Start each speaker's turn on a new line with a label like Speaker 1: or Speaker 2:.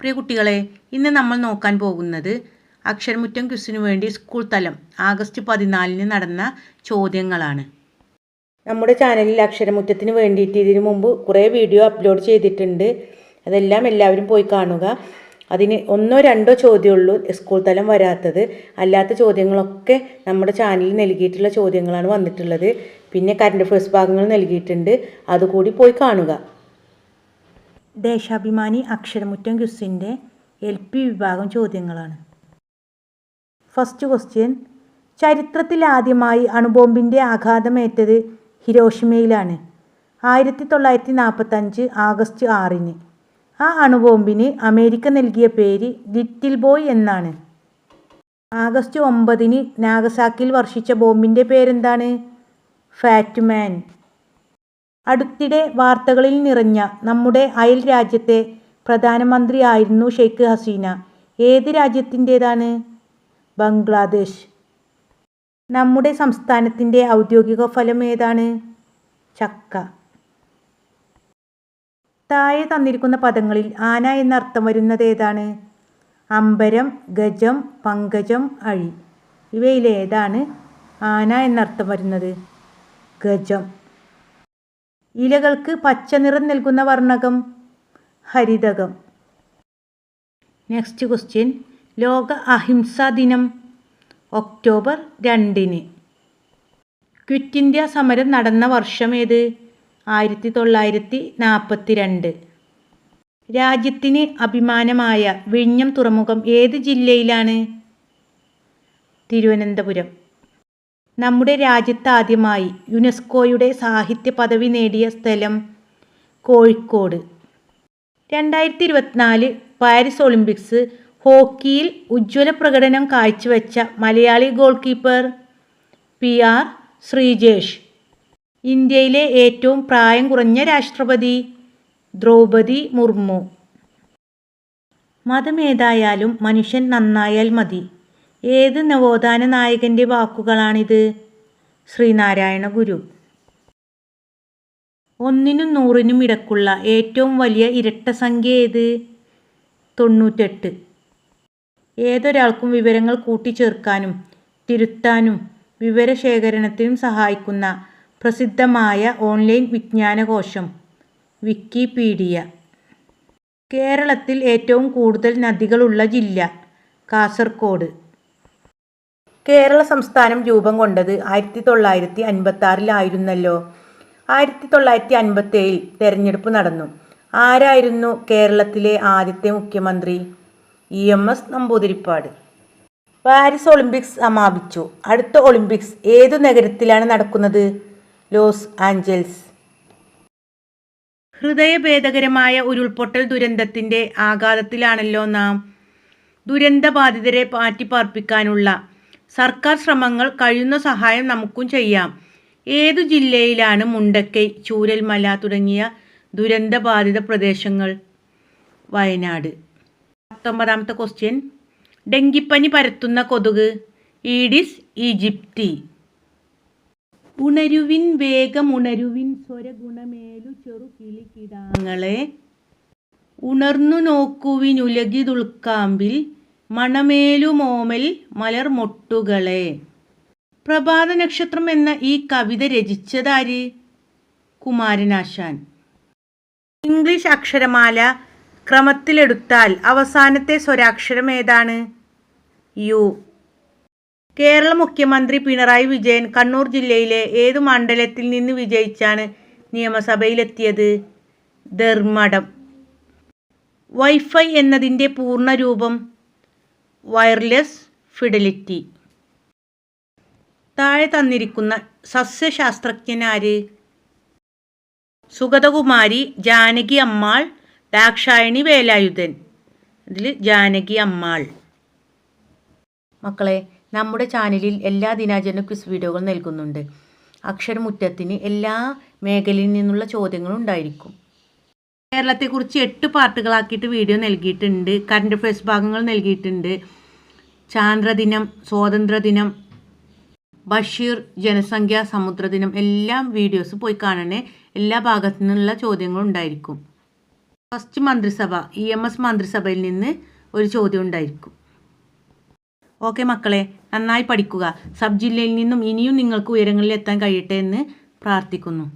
Speaker 1: പ്രിയ കുട്ടികളെ ഇന്ന് നമ്മൾ നോക്കാൻ പോകുന്നത് അക്ഷരമുറ്റം ക്വിസിനു വേണ്ടി സ്കൂൾ തലം ആഗസ്റ്റ് പതിനാലിന് നടന്ന ചോദ്യങ്ങളാണ്. നമ്മുടെ ചാനലിൽ അക്ഷരമുറ്റത്തിന് വേണ്ടിയിട്ട് ഇതിനു മുമ്പ് കുറേ വീഡിയോ അപ്ലോഡ് ചെയ്തിട്ടുണ്ട്. അതെല്ലാം എല്ലാവരും പോയി കാണുക. അതിന് ഒന്നോ രണ്ടോ ചോദ്യമുള്ളൂ സ്കൂൾ തലം വരാത്തത്. അല്ലാത്ത ചോദ്യങ്ങളൊക്കെ നമ്മുടെ ചാനലിൽ നൽകിയിട്ടുള്ള ചോദ്യങ്ങളാണ് വന്നിട്ടുള്ളത്. പിന്നെ കറണ്ട് അഫയേഴ്സ് ഭാഗങ്ങൾ നൽകിയിട്ടുണ്ട്. അതുകൂടി പോയി കാണുക. ദേശാഭിമാനി അക്ഷരമുറ്റം ക്യുസിന്റെ എൽ പി വിഭാഗം ചോദ്യങ്ങളാണ്. ഫസ്റ്റ് ക്വസ്റ്റ്യൻ ചരിത്രത്തിൽ ആദ്യമായി അണുബോംബിന്റെ ആഘാതമേറ്റത് ഹിരോഷിമയിലാണ്. ആയിരത്തി തൊള്ളായിരത്തി നാൽപ്പത്തഞ്ച് ആഗസ്റ്റ് ആറിന്. ആ അണുബോംബിന് അമേരിക്ക നൽകിയ പേര് ലിറ്റിൽ ബോയ് എന്നാണ്. ആഗസ്റ്റ് ഒമ്പതിന് നാഗസാക്കിൽ വർഷിച്ച ബോംബിന്റെ പേരെന്താണ്? ഫാറ്റ്മാൻ അടുത്തിടെ വാർത്തകളിൽ നിറഞ്ഞ നമ്മുടെ അയൽ രാജ്യത്തെ പ്രധാനമന്ത്രിയായിരുന്നു ഷെയ്ഖ് ഹസീന. ഏത് രാജ്യത്തിന്റേതാണ്? ബംഗ്ലാദേശ്. നമ്മുടെ സംസ്ഥാനത്തിന്റെ ഔദ്യോഗിക ഫലം ഏതാണ്? ചക്ക. താഴെ തന്നിരിക്കുന്ന പദങ്ങളിൽ ആന എന്നർത്ഥം വരുന്നത് ഏതാണ്? അമ്പരം ഗജം പങ്കജം അഴി. ഇവയിലേതാണ് ആന എന്നർത്ഥം വരുന്നത്? ഗജം. ഇലകൾക്ക് പച്ച നിറം നൽകുന്ന വർണകം ഹരിതകം. നെക്സ്റ്റ് ക്വസ്റ്റ്യൻ ലോക അഹിംസാ ദിനം ഒക്ടോബർ രണ്ടിന്. ക്വിറ്റ് ഇന്ത്യ സമരം നടന്ന വർഷം ഏത്? ആയിരത്തി തൊള്ളായിരത്തി നാൽപ്പത്തി രണ്ട് രാജ്യത്തിന് അഭിമാനമായ വിഴിഞ്ഞം തുറമുഖം ഏത് ജില്ലയിലാണ്? തിരുവനന്തപുരം. നമ്മുടെ രാജ്യത്ത് ആദ്യമായി യുനെസ്കോയുടെ സാഹിത്യ പദവി നേടിയ സ്ഥലം കോഴിക്കോട്. രണ്ടായിരത്തി ഇരുപത്തിനാല് പാരീസ് ഒളിമ്പിക്സ് ഹോക്കിയിൽ ഉജ്ജ്വല പ്രകടനം കാഴ്ചവെച്ച Malayali goalkeeper P R Sreejesh. ഇന്ത്യയിലെ ഏറ്റവും പ്രായം കുറഞ്ഞ രാഷ്ട്രപതി ദ്രൗപതി മുർമു. മതമേതായാലും മനുഷ്യൻ നന്നായാൽ മതി. ഏത് നവോത്ഥാന നായകന്റെ വാക്കുകളാണിത്? ശ്രീനാരായണ ഗുരു. ഒന്നിനും നൂറിനും ഇടക്കുള്ള ഏറ്റവും വലിയ ഇരട്ട സംഖ്യ ഏത്? തൊണ്ണൂറ്റെട്ട്. ഏതൊരാൾക്കും വിവരങ്ങൾ കൂട്ടിച്ചേർക്കാനും തിരുത്താനും വിവരശേഖരണത്തിനും സഹായിക്കുന്ന പ്രസിദ്ധമായ ഓൺലൈൻ വിജ്ഞാനകോശം വിക്കിപീഡിയ. കേരളത്തിൽ ഏറ്റവും കൂടുതൽ നദികളുള്ള ജില്ല കാസർഗോഡ് കേരള സംസ്ഥാനം രൂപം കൊണ്ടത് ആയിരത്തി തൊള്ളായിരത്തി അൻപത്തി ആറിലായിരുന്നല്ലോ ആയിരത്തി തൊള്ളായിരത്തി അൻപത്തി ഏഴിൽ തെരഞ്ഞെടുപ്പ് നടന്നു. ആരായിരുന്നു കേരളത്തിലെ ആദ്യത്തെ മുഖ്യമന്ത്രി? E M S Namboodiripad. Paris Olympics സമാപിച്ചു. അടുത്ത ഒളിമ്പിക്സ് ഏതു നഗരത്തിലാണ് നടക്കുന്നത്? Los Angeles. ഹൃദയഭേദകരമായ ഉരുൾപൊട്ടൽ ദുരന്തത്തിന്റെ ആഘാതത്തിലാണല്ലോ നാം ദുരന്തബാധിതരെ മാറ്റിപ്പാർപ്പിക്കാനുള്ള സർക്കാർ ശ്രമങ്ങൾ കഴിയുന്ന സഹായം നമുക്കും ചെയ്യാം. ഏതു ജില്ലയിലാണ് മുണ്ടക്കൈ ചൂരൽമല തുടങ്ങിയ ദുരന്തബാധിത പ്രദേശങ്ങൾ? വയനാട്. പത്തൊമ്പതാമത്തെ ക്വസ്റ്റ്യൻ ഡെങ്കിപ്പനി പരത്തുന്ന കൊതുക് ഈഡിസ് ഈജിപ്തി. ഉണരുവിൻ വേഗം ഉണരുവിൻ സ്വരഗുണമേലു ചെറു കിളികിടാങ്ങളെ. ഉണർന്നു നോക്കുവിൻ ഉലകിതുൾക്കാമ്പിൽ മണമേലുമോമൽ മലർമൊട്ടുകളെ. പ്രഭാത നക്ഷത്രം എന്ന ഈ കവിത രചിച്ചതാര്? കുമാരനാശാൻ. ഇംഗ്ലീഷ് അക്ഷരമാല ക്രമത്തിലെടുത്താൽ അവസാനത്തെ സ്വരാക്ഷരം ഏതാണ്? യു. കേരള മുഖ്യമന്ത്രി പിണറായി വിജയൻ കണ്ണൂർ ജില്ലയിലെ ഏത് മണ്ഡലത്തിൽ നിന്ന് വിജയിച്ചാണ് നിയമസഭയിലെത്തിയത്? ധർമ്മടം. വൈഫൈ എന്നതിന്റെ പൂർണരൂപം വയർലെസ് ഫിഡലിറ്റി താഴെ തന്നിരിക്കുന്ന സസ്യശാസ്ത്രജ്ഞനാര്? സുഗതകുമാരി ജാനകി അമ്മാൾ ദാക്ഷായണി വേലായുധൻ. ഇതിൽ ജാനകി അമ്മാൾ. മക്കളെ നമ്മുടെ ചാനലിൽ എല്ലാ ദിനാചരണ ക്വിസ് വീഡിയോകൾ നൽകുന്നുണ്ട്. അക്ഷരമുറ്റത്തിന് എല്ലാ മേഖലയിൽ നിന്നുള്ള ചോദ്യങ്ങളും ഉണ്ടായിരിക്കും. കേരളത്തെക്കുറിച്ച് എട്ട് പാർട്ടുകളാക്കിയിട്ട് വീഡിയോ നൽകിയിട്ടുണ്ട്. കറണ്ട് അഫയേഴ്സ് ഭാഗങ്ങൾ നൽകിയിട്ടുണ്ട്. ചാന്ദ്രദിനം സ്വാതന്ത്ര്യദിനം ബഷീർ ജനസംഖ്യ സമുദ്രദിനം എല്ലാം വീഡിയോസ് പോയി കാണണേ. എല്ലാ ഭാഗത്തു നിന്നുള്ള ചോദ്യങ്ങളും ഉണ്ടായിരിക്കും. ഫസ്റ്റ് മന്ത്രിസഭ ഇ എം എസ് മന്ത്രിസഭയിൽ നിന്ന് ഒരു ചോദ്യം ഉണ്ടായിരിക്കും. ഓക്കെ മക്കളെ നന്നായി പഠിക്കുക. സബ് ജില്ലയിൽ നിന്നും ഇനിയും നിങ്ങൾക്ക് ഉയരങ്ങളിൽ എത്താൻ കഴിയട്ടെ എന്ന് പ്രാർത്ഥിക്കുന്നു.